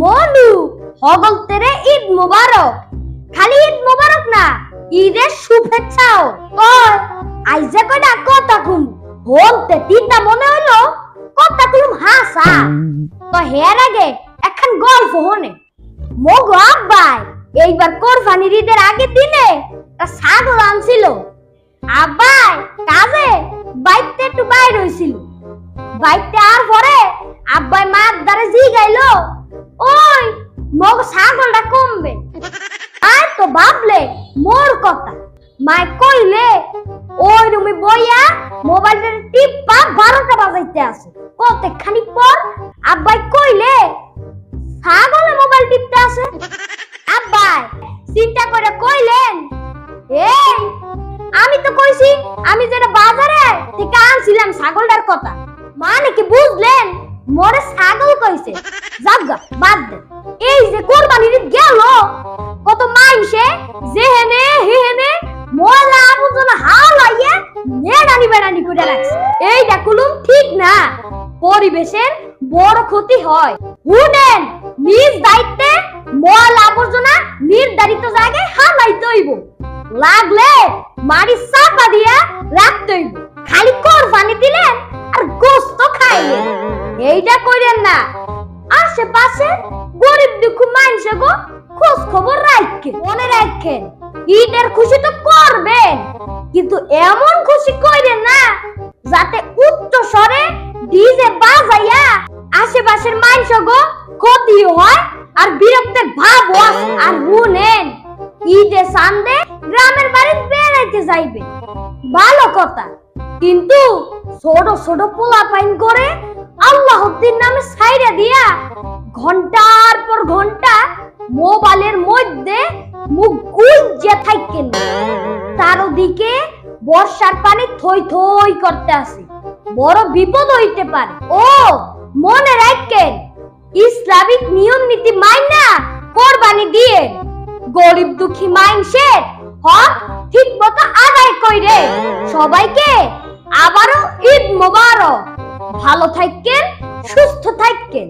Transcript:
মনু হগল তেরে ঈদ মোবারক। খালি ঈদ মোবারক না, ঈদের শুভেচ্ছাও। কয়, আইজে কয়টা কথা কুম। হলতে তিনটা মনে হইল, কথা কুম হাসা। তো হের আগে এখন গল্প হনে। মগো আব্বাই, এইবার কোরবানির ঈদের আগে দিনে তা ছাগল আনছিল। আব্বাই কাজে বাইতে একটু বাইর হইছিল। বাইতে আর পরে আব্বাই মার দ্বারে জি গাইলো ওই, মগ ছাগলটা কমবে। আর তো ভাবলে, মোর কথা। মাই কইলে, ওই রুমে বইয়া মোবাইলের টিপা বারোটা বাজাইতে আছে। কত খানিক পর আব্বাই কইলে, ছাগলে মোবাইল টিপতে আছে। আব্বাই, চিন্তা করে কইলেন, এই, আমি তো কইছি, আমি যেটা বাজারে থেকে আনছিলাম ছাগলটার কথা। মানে কি বুঝলেন? মোরে ছাগল কইছে। জাগা বাদ দে। এই যে কোরবানির গেল, কত মাইসে, যেহেনে, হেহেনে মোলা আবুজনা হালাইয়ে নেড়ানি বেড়ানি করে রাখছে। এইটা কুলুম ঠিক না। পরিবেশের বড় ক্ষতি হয়। শুনেন নিজ দায়িত্বে মল আবর্জনা নির্ধারিত জায়গায় হালাইতে হইব। লাগলে মারি চাপা দিয়া রাখতে হইব। খালি কোরবানি দিলেন আর গোস্ত খাইলেন। এইটা কইরেন না। আশেপাশে গরিব দুঃখ মানুষ গো খোঁজ খবর রাখেন, মনে রাখেন। ঈদের খুশি তো করবেন, কিন্তু এমন খুশি কইরেন না যাতে উচ্চ স্বরে ডিজে বাজাইয়া আশেপাশের মানুষ গো ক্ষতি হয় আর বিরক্তের ভাব আর শুনেন, ঈদে সান্দে গ্রামের বাড়ি বেড়াইতে যাইবে। ভালো কথা, কিন্তু ছোট ছোট পোলা পাইন করে আল্লাহদ্দিন নামে সাইরা দিয়া ঘণ্টার পর ঘণ্টা মোবাইলের মধ্যে মুখ গুজে থাকেন। তার ওদিকে বর্ষার পানি থই থই করতে আসে। বড় বিপদ হইতে পারে। ও, মনে রাখেন, ইসলামিক নিয়ম নীতি মাইনা কোরবানি দিয়ে গরিব দুঃখী মানুষের হক ঠিক মতো আদায় কইরে সবাইকে আবারও সুস্থ থাকেন